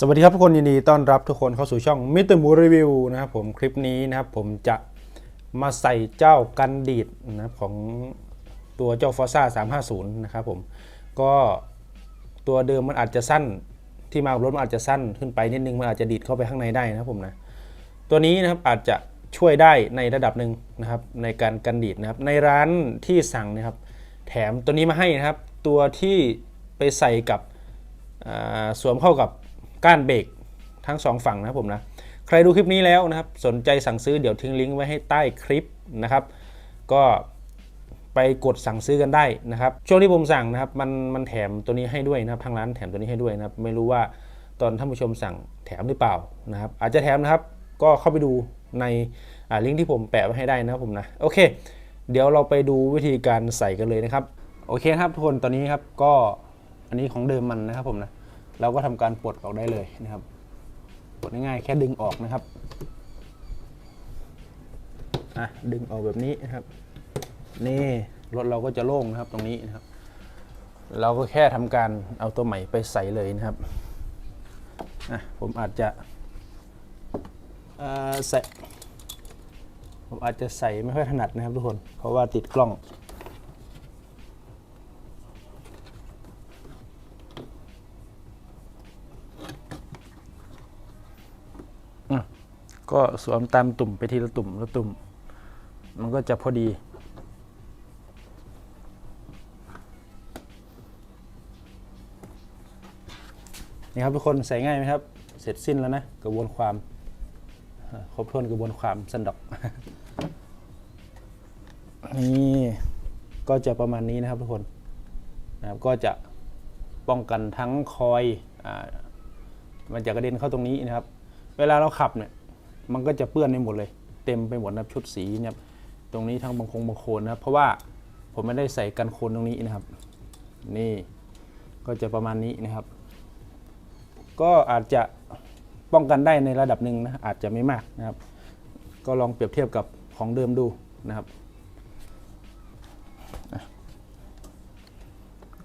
สวัสดีครับทุกคนยินดีต้อนรับทุกคนเข้าสู่ช่องมิเตอร์มูรีวิวนะครับผมคลิปนี้นะครับผมจะมาใส่เจ้ากันดีดนะครับของตัวเจ้าฟอซ่า350 นะครับผมก็ตัวเดิมมันอาจจะสั้นที่มากับรถมันอาจจะสั้นขึ้นไปนิดนึงมันอาจจะดีดเข้าไปข้างในได้นะครับผมนะตัวนี้นะครับอาจจะช่วยได้ในระดับหนึ่งนะครับในการกันดีดนะครับในร้านที่สั่งนะครับแถมตัวนี้มาให้นะครับตัวที่ไปใส่กับสวมเข้ากับ ก้านเบรกทั้งสองฝั่งนะผมนะใครดูคลิปนี้แล้วนะครับ สนใจสั่งซื้อเดี๋ยวทิ้งลิงก์ไว้ให้ใต้คลิปนะครับ ก็ไปกดสั่งซื้อกันได้นะครับ ช่วงที่ผมสั่งนะครับมันมันแถมตัวนี้ให้ด้วยนะครับทางร้านแถมตัวนี้ให้ด้วยนะครับ ไม่รู้ว่าตอนท่านผู้ชมสั่งแถมหรือเปล่านะครับ อาจจะแถมนะครับก็เข้าไปดูในลิงก์ที่ผมแปะไว้ให้ได้นะครับผมนะโอเค เดี๋ยวเราไปดูวิธีการใส่กันเลยนะครับ โอเคครับทุกคนตอนนี้ครับก็อันนี้ของเดิมมันนะครับผมนะ เราก็ทำการปลดออกได้เลยนะครับปลดง่ายๆแค่ดึงออกนะครับอะดึงออกแบบนี้นะครับ นี่รถเราก็จะโล่งนะครับตรงนี้นะครับ เราก็แค่ทำการเอาตัวใหม่ไปใส่เลยนะครับอะผมอาจจะเออใส่ผมอาจจะใส่ไม่ค่อยถนัดนะครับทุกคน เพราะว่าติดกล้อง ก็สวมตามตุ่มไปทีละตุ่มละตุ่ม มันก็จะพอดี นี่ครับทุกคนใส่ง่ายไหมครับ เสร็จสิ้นแล้วนะกระบวนความครบถ้วนกระบวนความสันดอกนี่ก็จะประมาณนี้นะครับทุกคนนะครับก็จะป้องกันทั้งคอยอมันจะกระเด็นเข้าตรงนี้นะครับ เวลาเราขับเนี่ย มันก็จะเปื้อนไปหมดเลย เต็มไปหมดนะครับชุดสีเนี่ยตรงนี้ทั้งบางคงบางโคนนะครับเพราะว่าผมไม่ได้ใส่กันโคนตรงนี้นะครับ นี่ก็จะประมาณนี้นะครับ ก็อาจจะป้องกันได้ในระดับหนึ่งนะอาจจะไม่มากนะครับ ก็ลองเปรียบเทียบกับของเดิมดูนะครับ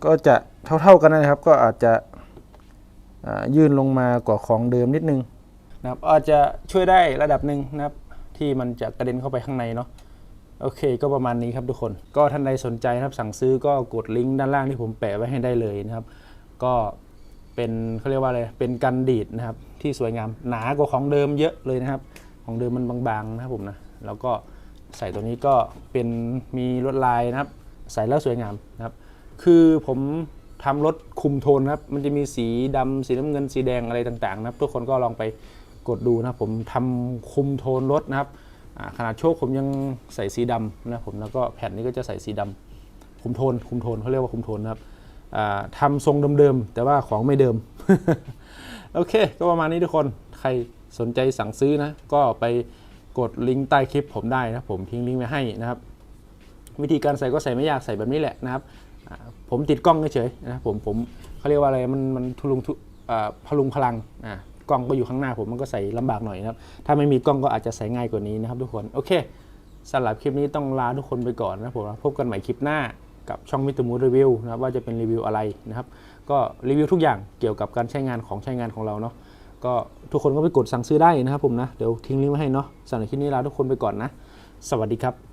ก็จะเท่าๆกันนะครับ ก็อาจจะยื่นลงมากว่าของเดิมนิดนึง นะครับอาจจะช่วยได้ระดับหนึ่งนะครับที่มันจะกระเด็นเข้าไปข้างในเนาะโอเค ก็ประมาณนี้ครับทุกคน ก็ท่านใดสนใจนะครับสั่งซื้อก็กดลิงก์ด้านล่างที่ผมแปะไว้ให้ได้เลยนะครับ ก็เป็นเขาเรียกว่าอะไรเป็นกันดีดนะครับที่สวยงามหนากว่าของเดิมเยอะเลยนะครับ ของเดิมมันบางๆนะครับผมนะแล้วก็ใส่ตัวนี้ก็เป็นมีลวดลายนะครับ ใส่แล้วสวยงามนะครับ คือผมทำรถคุมโทนนะครับ มันจะมีสีดำสีน้ำเงินสีแดงอะไรต่างๆ นะครับ ทุกคนก็ลองไป กดดูนะผมทำคุมโทนรถนะครับขนาดโชคผมยังใส่สีดำนะผมแล้วก็แผ่นนี้ก็จะใส่สีดำคุมโทนคุมโทนเขาเรียกว่าคุมโทนนะครับอ่าทำทรงเดิมๆแต่ว่าของไม่เดิม โอเค ก็ประมาณนี้ทุกคนใครสนใจสั่งซื้อนะ ก็ไปกดลิงก์ใต้คลิปผมได้นะผมทิ้งลิงก์ไว้ให้นะครับ วิธีการใส่ก็ใส่ไม่ยากใส่แบบนี้แหละนะครับผมติดกล้องเฉยๆนะผมผมเขาเรียกว่าอะไรมันมันทุลุงทุพลุงพลังอ่า กล้องก็อยู่ข้างหน้าผมมันก็ใส่ลำบากหน่อยนะครับ ถ้าไม่มีกล้องก็อาจจะใส่ง่ายกว่านี้นะครับทุกคน โอเคสำหรับคลิปนี้ต้องลาทุกคนไปก่อนนะผมพบกันใหม่คลิปหน้ากับช่องมิตรมูรีวิวนะครับว่าจะเป็นรีวิวอะไรนะครับ ก็รีวิวทุกอย่างเกี่ยวกับการใช้งานของใช้งานของเราเนาะก็ทุกคนก็ไปกดสั่งซื้อได้นะครับผมนะ เดี๋ยวทิ้งลิงก์ไว้ให้เนาะสำหรับคลิปนี้ลาทุกคนไปก่อนนะ สวัสดีครับ